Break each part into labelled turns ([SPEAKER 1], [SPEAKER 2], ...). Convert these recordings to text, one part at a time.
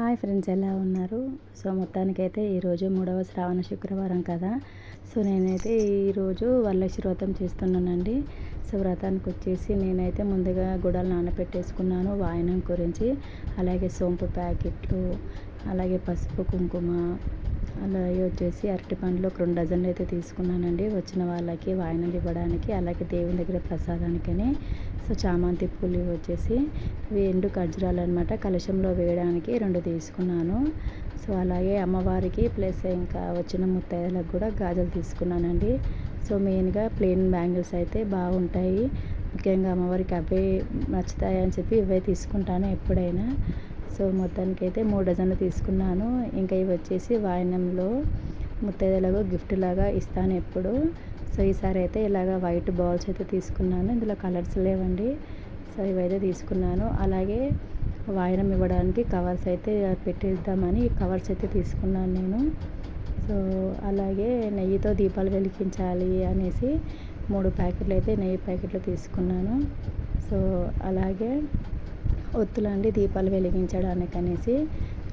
[SPEAKER 1] Hi friends ఎలా ఉన్నారు? So మొత్తానికైతే ఈరోజు మూడవ శ్రావణ శుక్రవారం కదా. సో నేనైతే ఈరోజు వరలక్ష్మి వ్రతం చేస్తున్నానండి. సో వ్రతానికి వచ్చేసి నేనైతే ముందుగా గుడాలు నానబెట్టేసుకున్నాను వాయనం గురించి. అలాగే సోంపు ప్యాకెట్లు అలాగే పసుపు కుంకుమ అలాగే వచ్చేసి అరటి పండ్లు ఒక రెండు డజన్లు అయితే తీసుకున్నానండి. వచ్చిన వాళ్ళకి వాయినలు ఇవ్వడానికి అలాగే దేవుని దగ్గర ప్రసాదానికని సో చామంతి పూలు వచ్చేసి ఇవి ఎండు ఖర్జూరాలు అనమాట కలశంలో వేయడానికి రెండు తీసుకున్నాను. సో అలాగే అమ్మవారికి ప్లస్ ఇంకా వచ్చిన ముత్తైదులకు కూడా గాజులు తీసుకున్నానండి. సో మెయిన్గా ప్లెయిన్ బ్యాంగిల్స్ అయితే బాగుంటాయి. ముఖ్యంగా అమ్మవారికి అవే నచ్చుతాయి అని చెప్పి ఇవే తీసుకుంటాను ఎప్పుడైనా. సో మొత్తానికి అయితే మూడు డజన్లు తీసుకున్నాను. ఇంకా ఇవి వచ్చేసి వాయనంలో ముత్తైదులకు గిఫ్ట్ లాగా ఇస్తాను ఎప్పుడు. సో ఈసారి అయితే ఇలాగ వైట్ బాల్స్ అయితే తీసుకున్నాను. ఇందులో కలర్స్ లేవండి. సో ఇవైతే తీసుకున్నాను. అలాగే వాయనం ఇవ్వడానికి కవర్స్ అయితే పెట్టిద్దామని కవర్స్ అయితే తీసుకున్నాను నేను. సో అలాగే నెయ్యితో దీపాలు వెలిగించాలి అనేసి మూడు ప్యాకెట్లు అయితే నెయ్యి ప్యాకెట్లు తీసుకున్నాను. సో అలాగే ఒత్తులండి దీపాలు వెలిగించడానికి అనేసి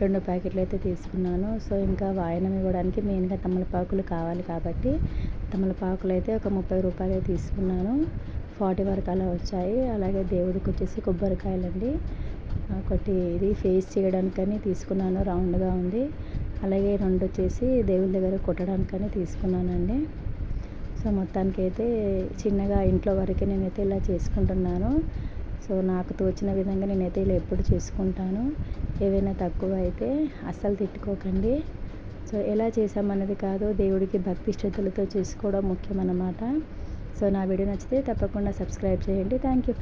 [SPEAKER 1] రెండు ప్యాకెట్లు అయితే తీసుకున్నాను. సో ఇంకా వాయనం ఇవ్వడానికి మెయిన్గా తమలపాకులు కావాలి కాబట్టి తమలపాకులు అయితే ఒక ముప్పై రూపాయలు తీసుకున్నాను. ఫార్టీ వరకు అలా వచ్చాయి. అలాగే దేవుడికి వచ్చేసి కొబ్బరికాయలండి. ఒకటి ఇది ఫేస్ చేయడానికని తీసుకున్నాను. రౌండ్గా ఉంది. అలాగే రెండు వచ్చేసి దేవుడి దగ్గర కొట్టడానికని తీసుకున్నానండి. సో మొత్తానికి అయితే చిన్నగా ఇంట్లో వరకే నేనైతే ఇలా చేసుకుంటున్నాను. సో నాకు తోచిన విధంగా నేనైతే ఇలా ఎప్పుడు చేసుకుంటాను. ఏవైనా తక్కువ అయితే అస్సలు తిట్టుకోకండి. సో ఎలా చేసామన్నది కాదు దేవుడికి భక్తి శ్రద్ధలతో చేసుకోవడం ముఖ్యం అన్నమాట సో నా వీడియో నచ్చితే తప్పకుండా సబ్స్క్రైబ్ చేయండి. Thank you